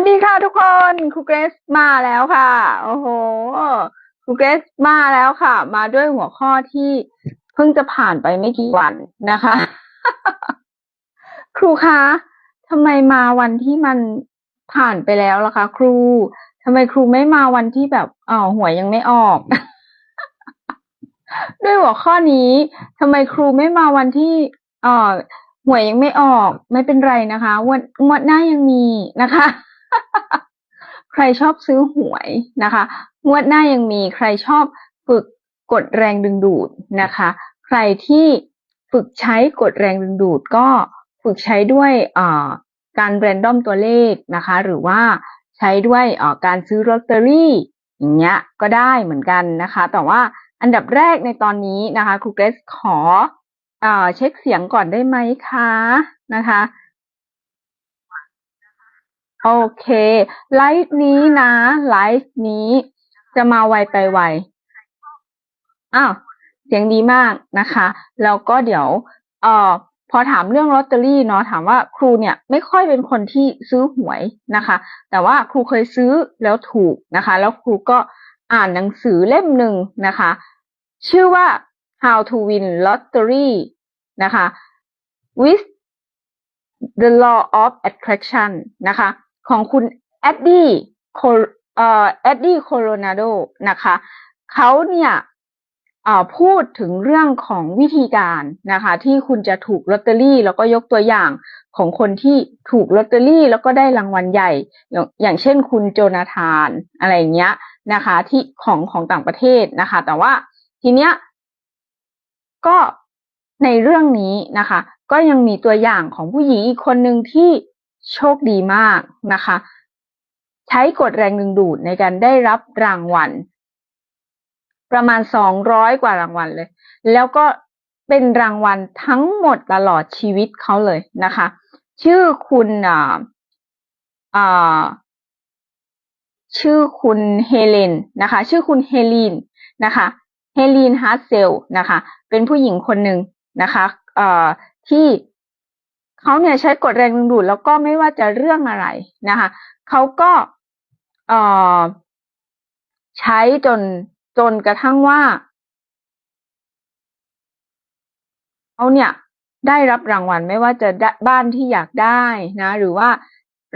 วัสดีค่ะทุกคนครูเกรซมาแล้วค่ะ โอ้โหครูเกรซมาแล้วค่ะ มาด้วยหัวข้อที่เพิ่งจะผ่านไปไม่กี่วันนะคะ ครูคะทำไมมาวันที่มันผ่านไปแล้วล่ะคะ ครูทำไมครูไม่มาวันที่แบบอ๋อหวยยังไม่ออก ด้วยหัวข้อนี้ทำไมครูไม่มาวันที่อ่อหวยยังไม่ออก ไม่เป็นไรนะคะวันงวดหน้ายังมีนะคะ ใครชอบซื้อหวยนะคะงวดหน้ายังมีใครชอบฝึกกดแรงดึงดูดนะคะ ใครที่ฝึกใช้กดแรงดึงดูดก็ฝึกใช้ด้วยการแรนดอมตัวเลขนะคะ หรือว่าใช้ด้วยการซื้อลอตเตอรี่อย่างเงี้ยก็ได้เหมือนกันนะคะ แต่ว่าอันดับแรกในตอนนี้นะคะครูเกรซขออเช็คเสียงก่อนได้ไหมคะนะคะ โอเค ไลฟ์นี้นะ ไลฟ์นี้จะมาไวไปไว อ้าว เสียงดีมากนะคะ แล้วก็เดี๋ยว เอ่อ พอถามเรื่องลอตเตอรี่เนาะ ถามว่าครูเนี่ยไม่ค่อยเป็นคนที่ซื้อหวยนะคะ แต่ว่าครูเคยซื้อแล้วถูกนะคะ แล้วครูก็อ่านหนังสือเล่มหนึ่งนะคะ ชื่อว่า How to Win Lottery นะคะ with the law of attraction นะคะ ของคุณแอดดี้โคเอ่อแอดดี้โคโรนาโดนะคะเขาเนี่ยพูดถึงเรื่องของวิธีการนะคะ ที่คุณจะถูกลอตเตอรี่ แล้วก็ยกตัวอย่างของคนที่ถูกลอตเตอรี่ แล้วก็ได้รางวัลใหญ่ อย่างอย่างเช่นคุณโจนาธานอะไรอย่างเงี้ยนะคะ ที่ของของต่างประเทศนะคะ แต่ว่าทีเนี้ยก็ในเรื่องนี้นะคะ ก็ยังมีตัวอย่างของผู้หญิงอีกคนหนึ่งที่ โชคดีมากนะคะ ใช้กฎแรงดึงดูดในการได้รับรางวัล ประมาณสองร้อยกว่ารางวัลเลย แล้วก็เป็นรางวัลทั้งหมดตลอดชีวิตเขาเลยนะคะ ชื่อคุณอ่าอ่าชื่อคุณเฮเลนนะคะ ชื่อคุณเฮลีนนะคะเฮลีนฮาร์เซลนะคะ เป็นผู้หญิงคนหนึ่งนะคะเอ่อที่ เขาเนี่ยใช้กฎแรงดึงดูดแล้วก็ไม่ว่าจะเรื่องอะไรนะคะเขาก็เอ่อใช้จนจนกระทั่งว่าเขาเนี่ยได้รับรางวัลไม่ว่าจะบ้านที่อยากได้นะ หรือว่า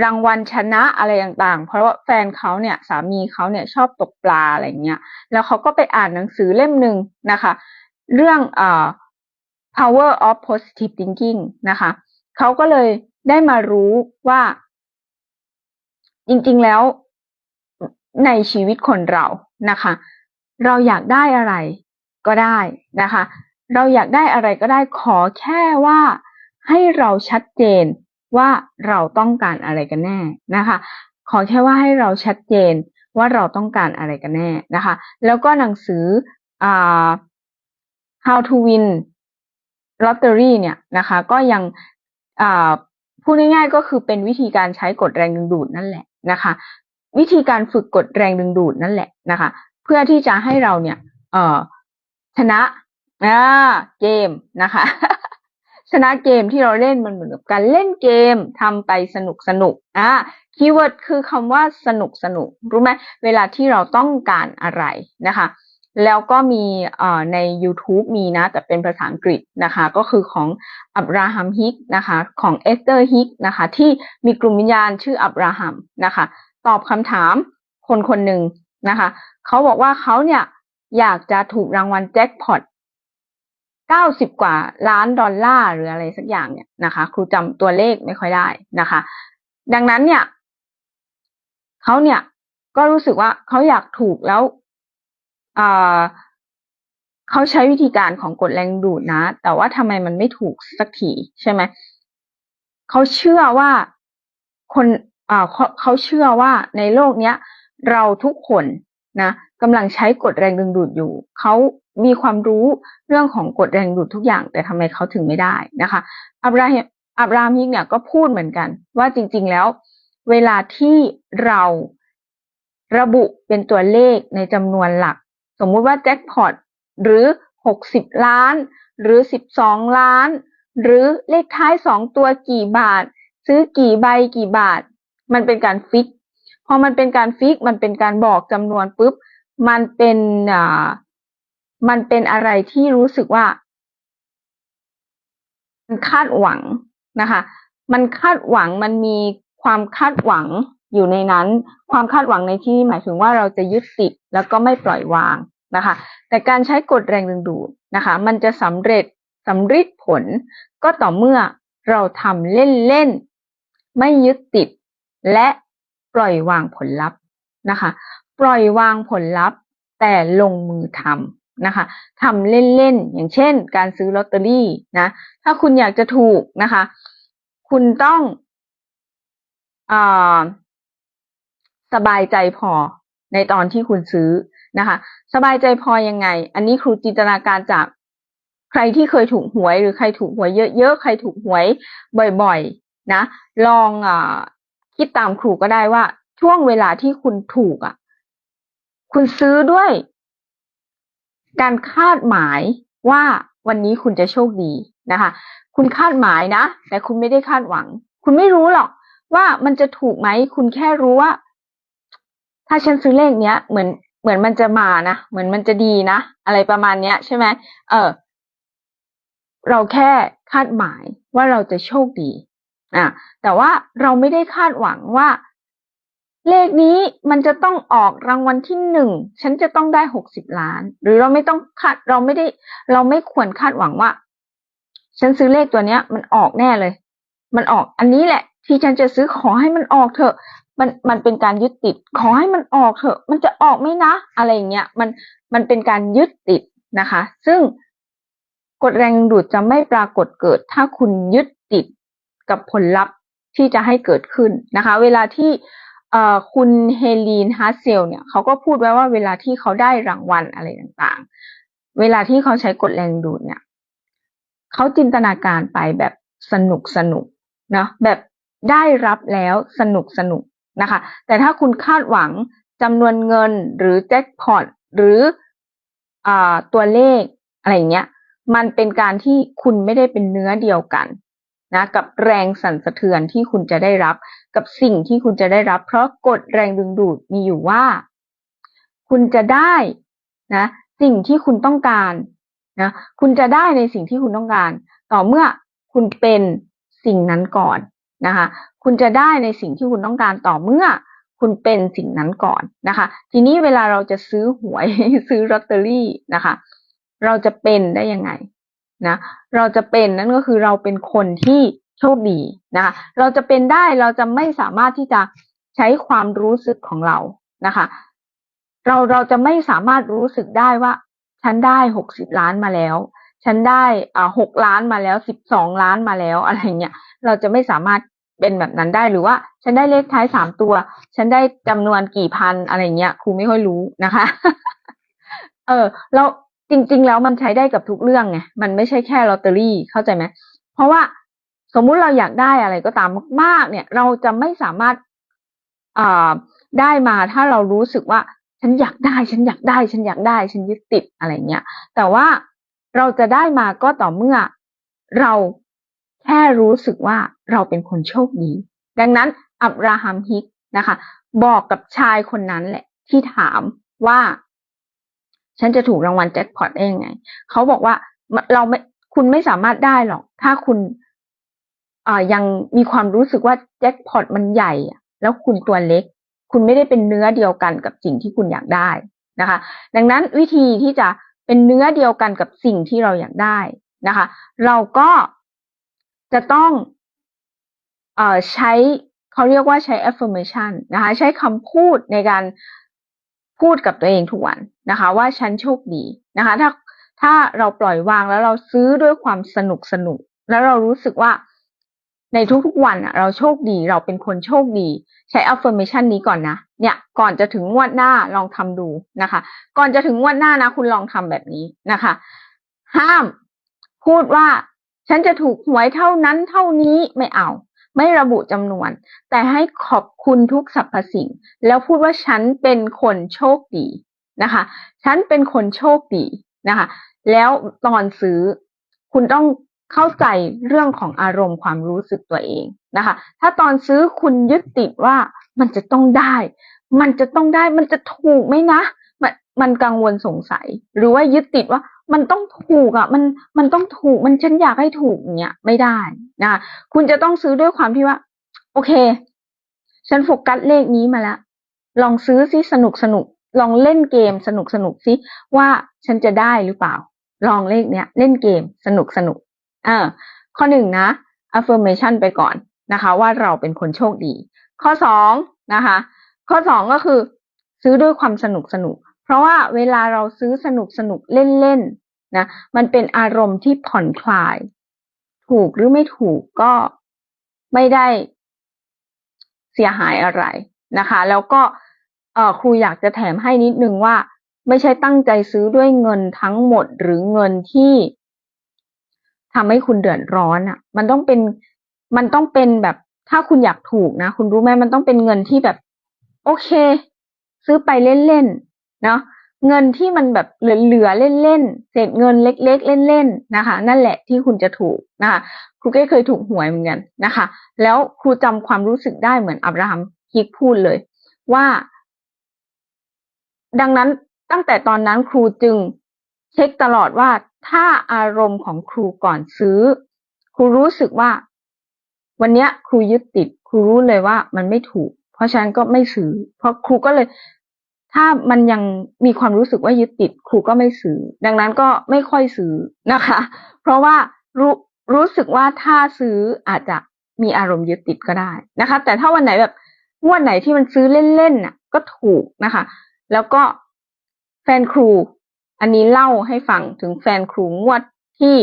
รางวัลชนะอะไรต่างๆ เพราะว่าแฟนเขาเนี่ยสามีเขาเนี่ยชอบตกปลาอะไรเงี้ย แล้วเขาก็ไปอ่านหนังสือเล่มหนึ่งนะคะ เรื่องอ่ power of positive thinking นะคะ เขาก็เลยได้มารู้ว่า จริง ๆแล้วในชีวิตคนเรานะคะ เราอยากได้อะไรก็ได้นะคะ เราอยากได้อะไรก็ได้ขอแค่ว่าให้เราชัดเจนว่าเราต้องการอะไรกันแน่นะคะ ขอแค่ว่าให้เราชัดเจนว่าเราต้องการอะไรกันแน่นะคะ แล้วก็หนังสืออ่า how to win lottery เนี่ยนะคะ ก็ยัง อ่าพูดง่ายๆก็คือเป็นวิธีการใช้กฎแรงดึงดูดนั่นแหละนะคะ วิธีการฝึกกฎแรงดึงดูดนั่นแหละนะคะ เพื่อที่จะให้เราเนี่ยเอ่อชนะอ่าเกมนะคะ ชนะเกมที่เราเล่นมันเหมือนกับการเล่นเกมทำไปสนุกสนุกอ่าคีย์เวิร์ดคือคำว่าสนุกสนุกรู้ไหมเวลาที่เราต้องการอะไรนะคะ แล้วก็มีใน YouTube มีนะ แต่เป็นภาษาอังกฤษนะคะ ก็คือของอับราฮัมฮิกนะคะ ของเอสเตอร์ฮิกนะคะ ที่มีกลุ่มวิญญาณชื่ออับราฮัมนะคะ ตอบคำถามคนคนหนึ่งนะคะเขาบอกว่าเขาเนี่ยอยากจะถูกรางวัลแจ็คพอตเก้าสิบกว่าล้านดอลลาร์หรืออะไรสักอย่างเนี่ยนะคะ ครูจำตัวเลขไม่ค่อยได้นะคะ ดังนั้นเนี่ยเขาเนี่ยก็รู้สึกว่าเขาอยากถูกแล้ว เขาใช้วิธีการของกฎแรงดูดนะ แต่ว่าทำไมมันไม่ถูกสักทีใช่ไหมเขาเชื่อว่าคนเขาเขาเชื่อว่าในโลกเนี้ย เราทุกคนนะกำลังใช้กฎแรงดึงดูดอยู่ เขามีความรู้เรื่องของกฎแรงดูดทุกอย่าง แต่ทำไมเขาถึงไม่ได้นะคะ อับราฮิมอับราฮิกเนี่ยก็พูดเหมือนกัน ว่าจริง ๆ แล้ว เวลาที่เราระบุเป็นตัวเลขในจำนวนหลัก สมมุติว่าแจ็คพอตหรือหกสิบล้าน หรือสิบสองล้าน หรือเลขท้ายสองตัวกี่บาท ซื้อกี่ใบกี่บาท มันเป็นการฟิกพอมันเป็นการฟิกมันเป็นการบอกจำนวนปุ๊บมันเป็นอ่ามันเป็นอะไรที่รู้สึกว่ามันคาดหวังนะคะ มันคาดหวังมันมีความคาดหวัง อยู่ในนั้น ความคาดหวังในที่หมายถึงว่าเราจะยึดติดแล้วก็ไม่ปล่อยวางนะคะ แต่การใช้กฎแรงดึงดูดนะคะ มันจะสำเร็จสำฤทธิ์ผลก็ต่อเมื่อเราทำเล่นๆไม่ยึดติด และปล่อยวางผลลัพธ์นะคะ ปล่อยวางผลลัพธ์ แต่ลงมือทำนะคะทำเล่นๆอย่างเช่น การซื้อลอตเตอรี่นะถ้าคุณอยากจะถูกนะคะ คุณต้องอา สบายใจพอในตอนที่คุณซื้อนะคะ สบายใจพอยังไง อันนี้ครูจินตนาการจากใครที่เคยถูกหวยหรือใครถูกหวยเยอะๆใครถูกหวยบ่อยๆนะ ลองอคิดตามครูก็ได้ว่า ช่วงเวลาที่คุณถูกอะ คุณซื้อด้วย การคาดหมายว่าวันนี้คุณจะโชคดีนะคะ คุณคาดหมายนะ แต่คุณไม่ได้คาดหวัง คุณไม่รู้หรอกว่ามันจะถูกไหม คุณแค่รู้ว่า ถ้าฉันซื้อเลขเนี้ยเหมือนเหมือนมันจะมานะเหมือนมันจะดีนะอะไรประมาณเนี้ย ใช่ไหมเออ เราแค่คาดหมายว่าเราจะโชคดีอะแต่ว่าเราไม่ได้คาดหวังว่า เลขนี้มันจะต้องออกรางวัลที่หนึ่งฉันจะต้องได้หกสิบล้าน หรือเราไม่ต้องคาดเราไม่ได้ เราไม่ควรคาดหวังว่า ฉันซื้อเลขตัวเนี้ย มันออกแน่เลย มันออกอันนี้แหละ ที่ฉันจะซื้อขอให้มันออกเถอะ มันมันเป็นการยึดติด ขอให้มันออกเถอะ มันจะออกไหมนะ อะไรเงี้ยมันมันเป็นการยึดติดนะคะ ซึ่งกฎแรงดูดจะไม่ปรากฏเกิด ถ้าคุณยึดติดกับผลลัพธ์ที่จะให้เกิดขึ้นนะคะ เวลาที่คุณเฮลีนฮาร์เซลเนี่ยเขาก็พูดไว้ว่าเวลาที่เขาได้รางวัลอะไรต่างๆ เวลาที่เขาใช้กฎแรงดูดเนี่ยเขาจินตนาการไปแบบสนุกสนุกนะแบบได้รับแล้วสนุกสนุก นะคะ แต่ถ้าคุณคาดหวังจำนวนเงินหรือแจ็คพอตหรืออตัวเลขอะไรเงี้ย มันเป็นการที่คุณไม่ได้เป็นเนื้อเดียวกันนะกับแรงสั่นสะเทือนที่คุณจะได้รับ กับสิ่งที่คุณจะได้รับ เพราะกฎแรงดึงดูดมีอยู่ว่า คุณจะได้นะสิ่งที่คุณต้องการนะคุณจะได้ในสิ่งที่คุณต้องการ ต่อเมื่อคุณเป็นสิ่งนั้นก่อน นะคะ คุณจะได้ในสิ่งที่คุณต้องการต่อเมื่อคุณเป็นสิ่งนั้นก่อนนะคะ ทีนี้เวลาเราจะซื้อหวยซื้อลอตเตอรี่นะคะ เราจะเป็นได้ยังไงนะ เราจะเป็นนั่นก็คือเราเป็นคนที่โชคดีนะคะ เราจะเป็นได้เราจะไม่สามารถที่จะใช้ความรู้สึกของเรานะคะ เราเราจะไม่สามารถรู้สึกได้ว่า ฉันได้หกสิบล้านมาแล้ว ฉันได้อ่าหกล้านมาแล้วสิบสองล้านมาแล้วอะไรเงี้ยเราจะไม่สามารถ เป็นแบบนั้นได้หรือว่า ฉันได้เลขท้ายสามตัว ฉันได้จำนวนกี่พันอะไรเงี้ยครูไม่ค่อยรู้นะคะ เออเราจริง ๆ แล้วมันใช้ได้กับทุกเรื่องไงมันไม่ใช่แค่ลอตเตอรี่เข้าใจไหมเพราะว่าสมมุติเราอยากได้อะไรก็ตามมากๆ เนี่ย เราจะไม่สามารถอ่าได้มาถ้าเรารู้สึกว่า ฉันอยากได้ ฉันอยากได้ ฉันอยากได้ ฉันยึดติดอะไรเงี้ยแต่ว่าเราจะได้มาก็ต่อเมื่อเรา แค่รู้สึกว่าเราเป็นคนโชคดี ดังนั้นอับราฮัมฮิกนะคะ บอกกับชายคนนั้นแหละ ที่ถามว่า ฉันจะถูกรางวัลแจ็คพอตได้ยังไง เขาบอกว่าเราไม่คุณไม่สามารถได้หรอก ถ้าคุณยังมีความรู้สึกว่าแจ็คพอตมันใหญ่แล้วคุณตัวเล็ก คุณไม่ได้เป็นเนื้อเดียวกันกับสิ่งที่คุณอยากได้นะคะ ดังนั้นวิธีที่จะเป็นเนื้อเดียวกันกับสิ่งที่เราอยากได้นะคะ เราก็ จะต้องอใช้เขาเรียกว่าใช้ affirmation นะคะ ใช้คำพูดในการพูดกับตัวเองทุกวันนะคะ ว่าฉันโชคดีนะคะ ถ้าถ้าเราปล่อยวางแล้วเราซื้อด้วยความสนุกสนุก แล้วเรารู้สึกว่าในทุกๆวันเราโชคดีเราเป็นคนโชคดี ใช้ affirmation นี้ก่อนนะเนี่ยก่อนจะถึงงวดหน้าลองทำดูนะคะ ก่อนจะถึงงวดหน้านะ คุณลองทำแบบนี้นะคะ ห้ามพูดว่า ฉันจะถูกหวยเท่านั้นเท่านี้ไม่เอา ไม่ระบุจำนวน แต่ให้ขอบคุณทุกสรรพสิ่ง แล้วพูดว่าฉันเป็นคนโชคดีนะคะ ฉันเป็นคนโชคดีนะคะ แล้วตอนซื้อคุณต้องเข้าใจเรื่องของอารมณ์ความรู้สึกตัวเองนะคะ ถ้าตอนซื้อคุณยึดติดว่ามันจะต้องได้ มันจะต้องได้ มันจะถูกไหมนะ มันมันกังวลสงสัย หรือว่ายึดติดว่า มันต้องถูกอะ มันมันต้องถูกมันฉันอยากให้ถูกเนี่ยไม่ได้นะคุณจะต้องซื้อด้วยความที่ว่า โอเค ฉันโฟกัสเลขนี้มาแล้วลองซื้อซิสนุกสนุกลองเล่นเกมสนุกสนุกซิว่าฉันจะได้หรือเปล่า ลองเลขเนี้ย เล่นเกมสนุกสนุกอ่าข้อหนึ่งนะ affirmation ไปก่อนนะคะ ว่าเราเป็นคนโชคดี ข้อสองนะคะ ข้อสองก็คือ ซื้อด้วยความสนุกสนุก เพราะว่าเวลาเราซื้อสนุกสนุกเล่นเล่นนะมันเป็นอารมณ์ที่ผ่อนคลาย ถูกหรือไม่ถูกก็ไม่ได้เสียหายอะไรนะคะ แล้วก็ครูอยากจะแถมให้นิดนึงว่า ไม่ใช่ตั้งใจซื้อด้วยเงินทั้งหมดหรือเงินที่ทำให้คุณเดือดร้อนอะ มันต้องเป็นมันต้องเป็นแบบถ้าคุณอยากถูกนะ คุณรู้ไหมมันต้องเป็นเงินที่แบบ โอเค ซื้อไปเล่นๆ เนาะเงินที่มันแบบเหลือๆเล่นๆเศษเงินเล็ก ๆ เล่นๆนะคะ นั่นแหละที่คุณจะถูกนะคะครูก็เคยถูกหวยเหมือนกันนะคะ แล้วครูจำความรู้สึกได้เหมือนอับราฮัมฮิกพูดเลย ว่า ดังนั้นตั้งแต่ตอนนั้นครูจึงเช็คตลอดว่าถ้าอารมณ์ของครูก่อนซื้อ ครูรู้สึกว่า วันนี้ครูยึดติด ครูรู้เลยว่ามันไม่ถูก เพราะฉะนั้นก็ไม่ซื้อ เพราะครูก็เลย ถ้ามันยังมีความรู้สึกว่ายึดติดครูก็ไม่ซื้อ ดังนั้นก็ไม่ค่อยซื้อนะคะ เพราะว่ารู้รู้สึกว่าถ้าซื้ออาจจะมีอารมณ์ยึดติดก็ได้นะคะ แต่ถ้าวันไหนแบบงวดไหนที่มันซื้อเล่นๆน่ะ ก็ถูกนะคะ แล้วก็แฟนครู อันนี้เล่าให้ฟังถึงแฟนครูงวดที่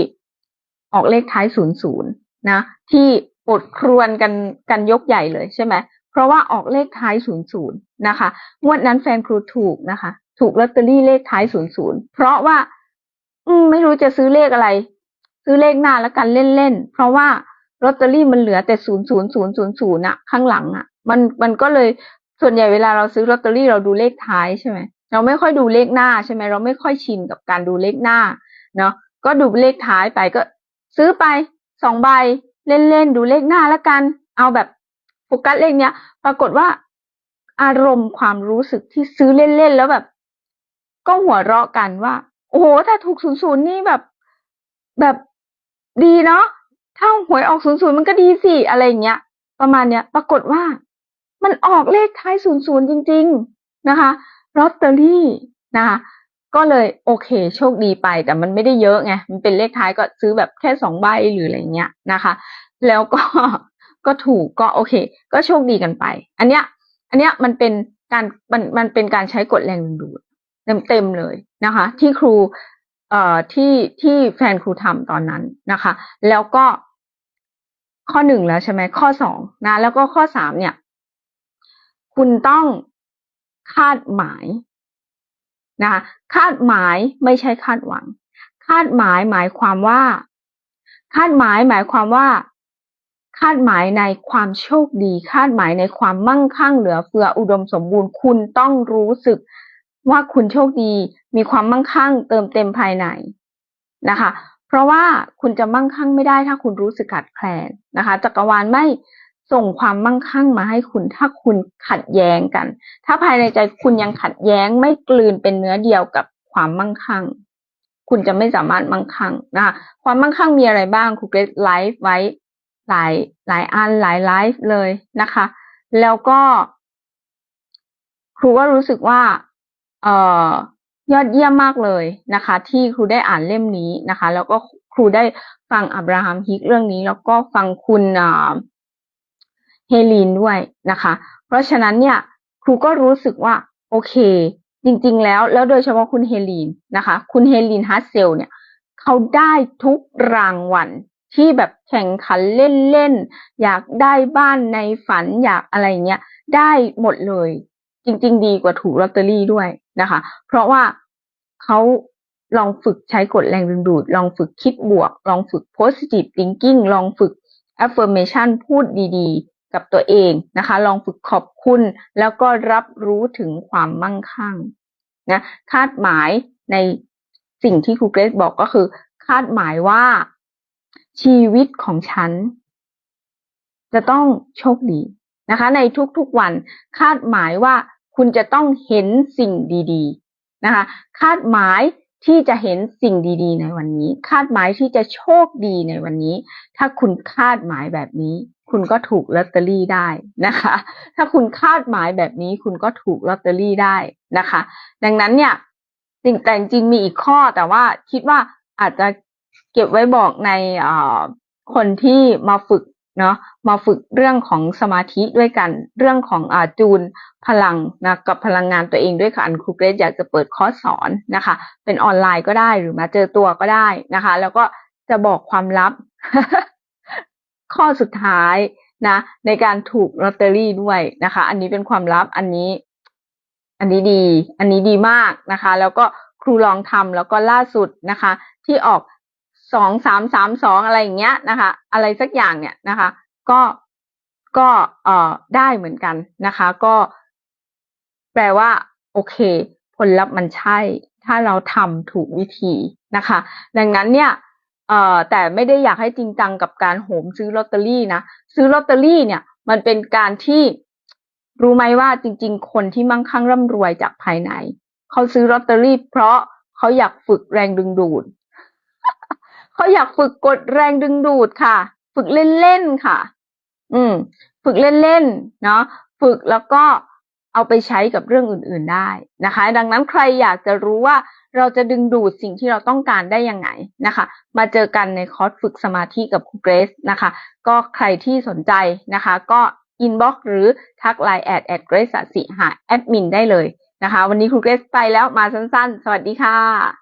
ออกเลขท้ายศูนย์ศูนย์นะ ที่ปดครวนกันกันยกใหญ่เลยใช่ไหม เพราะว่าออกเลขท้ายศูนย์ศูนย์นะคะ งวดนั้นแฟนครูถูกนะคะ ถูกลอตเตอรี่เลขท้ายศูนย์ศูนย์เพราะว่า อืมไม่รู้จะซื้อเลขอะไร ซื้อเลขหน้าแล้วกันเล่นๆ เพราะว่าลอตเตอรี่มันเหลือแต่ศูนย์ศูนย์ศูนย์ศูนย์ศูนย์อะข้างหลังอะมันมันก็เลยส่วนใหญ่เวลาเราซื้อลอตเตอรี่เราดูเลขท้ายใช่ไหมเราไม่ค่อยดูเลขหน้าใช่ไหมเราไม่ค่อยชินกับการดูเลขหน้าเนาะก็ดูเลขท้ายไปก็ ซื้อไปสองใบเล่นๆดูเลขหน้าแล้วกัน เอาแบบ ฟกัสเลขเนี้ย ปรากฏว่า อารมณ์ความรู้สึกที่ซื้อเล่นๆแล้วแบบ ก็หัวเราะกันว่า โอ้โหถ้าถูกศูนย์ศูนย์นี่แบบแบบดีเนาะถ้าหวยออกศูนย์ศูนย์มันก็ดีสิอะไรเงี้ย ประมาณเนี้ย ปรากฏว่า มันออกเลขท้ายศูนย์ศูนย์จริง ๆนะคะลอตเตอรี่นะคะก็เลยโอเค โชคดีไปแต่มันไม่ได้เยอะไงมันเป็นเลขท้ายก็ซื้อแบบแค่สองใบหรืออะไรเงี้ยนะคะ แล้วก็ ก็ถูกก็โอเค ก็โชคดีกันไป อันเนี้ย อันเนี้ยมันเป็นการมันมันเป็นการใช้กฎแรงดึงดูดเต็มเต็มเลยนะคะ ที่ครูเอ่อที่ที่แฟนครูทำตอนนั้นนะคะ แล้วก็ข้อหนึ่งแล้วใช่ไหมข้อสองนะ แล้วก็ข้อสามเนี่ย คุณต้องคาดหมายนะคะ คาดหมายไม่ใช่คาดหวัง คาดหมายหมายความว่า คาดหมายหมายความว่า คาดหมายในความโชคดี คาดหมายในความมั่งคั่งเหลือเฟืออุดมสมบูรณ์ คุณต้องรู้สึกว่าคุณโชคดี มีความมั่งคั่ง เติมเต็มภายในนะคะ เพราะว่าคุณจะมั่งคั่งไม่ได้ถ้าคุณรู้สึกขาดแคลนนะคะจักรวาลไม่ส่งความมั่งคั่งมาให้คุณ ถ้าคุณขัดแย้งกัน ถ้าภายในใจคุณยังขัดแย้งไม่กลืนเป็นเนื้อเดียวกับความมั่งคั่ง คุณจะไม่สามารถมั่งคั่งนะคะความมั่งคั่งมีอะไรบ้างครูเกรดไลฟ์ไว้ หลายหลายอันหลายไลฟ์เลยนะคะ แล้วก็ ครูก็รู้สึกว่า เอ่อยอดเยี่ยมมากเลยนะคะ ที่ครูได้อ่านเล่มนี้นะคะ แล้วก็ครูได้ฟังอับราฮัมฮิกเรื่องนี้ แล้วก็ฟังคุณเฮลีนด้วยนะคะ เพราะฉะนั้นเนี่ยครูก็รู้สึกว่า โอเค จริง ๆ แล้วแล้วโดยเฉพาะคุณเฮลีนนะคะ คุณเฮลีนฮัสเซลเนี่ยเขาได้ทุกรางวัล ที่แบบแข่งขันเล่นๆ อยากได้บ้านในฝันอยากอะไรเงี้ย ได้หมดเลย จริง ๆ ดีกว่าถูกลอตเตอรี่ด้วยนะคะ เพราะว่าเขาลองฝึกใช้กฎแรงดึงดูด ลองฝึกคิดบวก ลองฝึก positive thinking ลองฝึก affirmation พูดดีๆ กับตัวเองนะคะ ลองฝึกขอบคุณ แล้วก็รับรู้ถึงความมั่งคั่งนะคาดหมายในสิ่งที่ครูเกรซบอกก็คือ คาดหมายว่า ชีวิตของฉัน จะต้องโชคดีนะคะ ในทุกๆวันคาดหมายว่าคุณจะต้องเห็นสิ่งดีๆนะคะ คาดหมายที่จะเห็นสิ่งดีๆ ในวันนี้ คาดหมายที่จะโชคดีในวันนี้ ถ้าคุณคาดหมายแบบนี้ คุณก็ถูกลอตเตอรี่ได้นะคะ ถ้าคุณคาดหมายแบบนี้ คุณก็ถูกลอตเตอรี่ได้นะคะ ดังนั้นเนี่ยจริงแต่จริงมีอีกข้อแต่ว่าคิดว่าอาจจะ เก็บไว้บอกในคนที่มาฝึกเนาะมาฝึกเรื่องของสมาธิด้วยกัน เรื่องของอจูนพลังนะกับพลังงานตัวเองด้วยค่ะอันครูเกรซอยากจะเปิดคอร์สสอนนะคะ เป็นออนไลน์ก็ได้หรือมาเจอตัวก็ได้นะคะ แล้วก็จะบอกความลับ ข้อสุดท้ายนะ ในการถูกลอตเตอรี่ด้วยนะคะ อันนี้เป็นความลับอันนี้ อันนี้ดี อันนี้ดีมากนะคะ แล้วก็ครูลองทำแล้วก็ล่าสุดนะคะ ที่ออก สองสามสามสองอะไรอย่างเงี้ยนะคะ อะไรสักอย่างเนี่ยนะคะ ก็ก็เอ่อได้เหมือนกันนะคะ ก็แปลว่า โอเค ผลลัพธ์มันใช่ ถ้าเราทำถูกวิธีนะคะ ดังนั้นเนี่ยเอ่อแต่ไม่ได้อยากให้จริงจังกับการโหมซื้อลอตเตอรี่นะซื้อลอตเตอรี่เนี่ย มันเป็นการที่รู้ไหมว่าจริง ๆ คนที่มั่งคั่งร่ำรวยจากภายใน เขาซื้อลอตเตอรี่เพราะเขาอยากฝึกแรงดึงดูด เขาอยากฝึกกดแรงดึงดูดค่ะ ฝึกเล่นๆค่ะ อืม ฝึกเล่นๆเนาะฝึกแล้วก็เอาไปใช้กับเรื่องอื่น ๆได้นะคะ ดังนั้นใครอยากจะรู้ว่าเราจะดึงดูดสิ่งที่เราต้องการได้ยังไงนะคะ มาเจอกันในคอร์สฝึกสมาธิกับครูเกรซนะคะ ก็ใครที่สนใจนะคะ ก็อินบ็อกหรือทักไลน์แอดแอดเกรซสิหาแอดมินได้เลยนะคะ วันนี้ครูเกรซไปแล้วมาสั้นๆ สวัสดีค่ะ